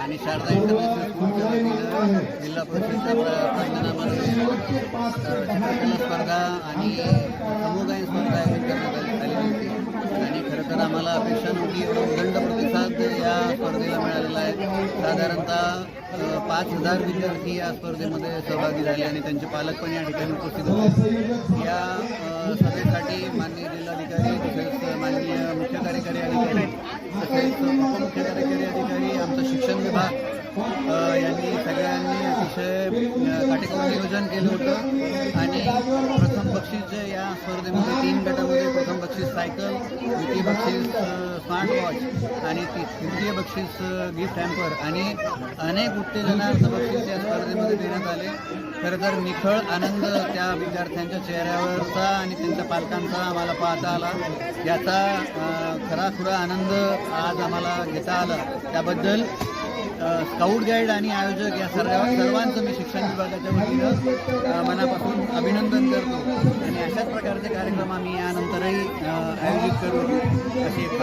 आणि शारदा इंटरनॅशनल स्कूलच्या जिल्हा परिषद स्पर्धा आणि समुदाय स्पर्धा आयोजित करण्यात आली होती आणि खरं तर आम्हाला अपेक्षा नव्हती एवढा प्रतिसाद या स्पर्धेला मिळालेला आहे साधारणतः पाच हजार विद्यार्थी या स्पर्धेमध्ये सहभागी झाले आणि त्यांचे पालक पण या ठिकाणी उपस्थित होते. या कार्यकारी अधिकारी तसेच उपमुख्य कार्यकारी अधिकारी आमचा शिक्षण विभाग यांनी सगळ्यांनी अतिशय काटेकोर नियोजन केलं होतं. आणि प्रथम बक्षीस जे या स्पर्धेमध्ये तीन गटामध्ये प्रथम बक्षीस सायकल द्वितीय बक्षीस स्मार्ट वॉच आणि ती तृतीय बक्षीस गिफ्ट हॅम्पर आणि अनेक उत्तेजनार्थ बक्षीस या स्पर्धेमध्ये देण्यात आले. खरं तर निखळ आनंद त्या विद्यार्थ्यांच्या चेहऱ्यावरचा आणि त्यांच्या पालकांचा आम्हाला पाहता आला. याचा खरा खराखुरा आनंद आज आम्हाला घेता आला. त्याबद्दल स्काउट गाईड आणि आयोजक या सर्व सर्वांचं मी शिक्षण विभागाच्या वतीनं मनापासून अभिनंदन करतो. कार्यक्रम आम्ही यानंतरही आयोजित करू. अशी एक